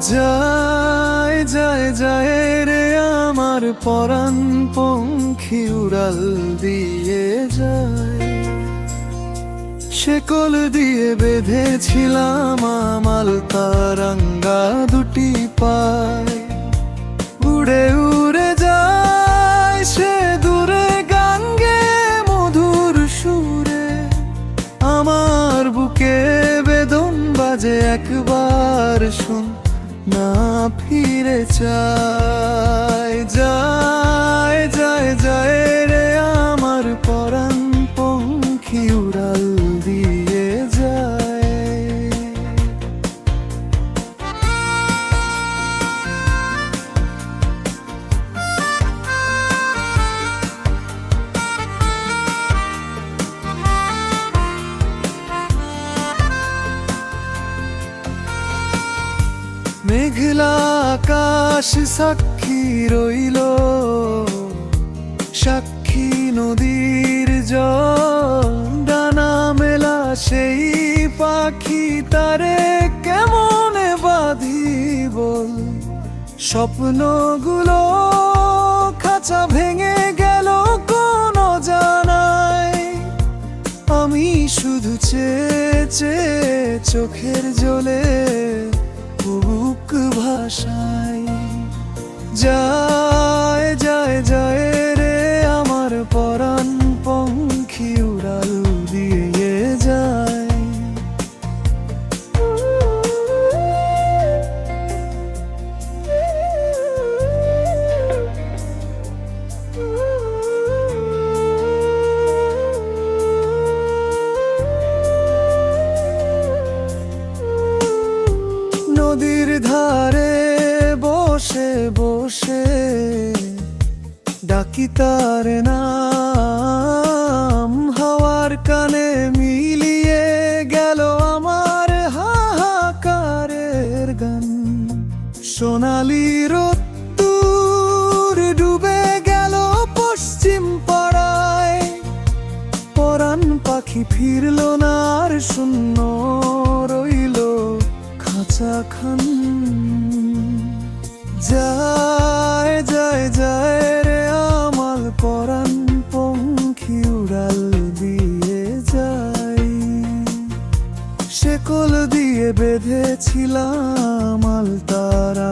যায় যায় যায় রে আমার পরাণ পঙ্খী উড়াল দিয়ে যায়। শেকল দিয়ে বেঁধেছিলাম আমাল, তারাঙ্গা দুটি পায়। উড়ে উড়ে যায় সে দূরে গাঙ্গে মধুর সুরে। আমার বুকে বেদন বাজে একবার শুন। না ফিরে চায় যায় মেঘলা আকাশ সাক্ষী রইল। সাক্ষী নদীর জল, ডানা মেলা সেই পাখি তারে কেমনে বাঁধি বল স্বপ্নগুলো খাঁচা ভেঙে গেল কোন জানায় আমি শুধু চেয়ে চোখের জলে বুক ভাষায় যায় বসে ডাকি তার নাম। হাওয়ার কানে মিলিয়ে গেল আমার হাহাকারের গান। সোনালি রত্তুর ডুবে গেল পশ্চিম পাড়ায়। পরাণ পাখি ফিরল না আর শূন্য বেঁধেছিলাম আলতারাঙ্গা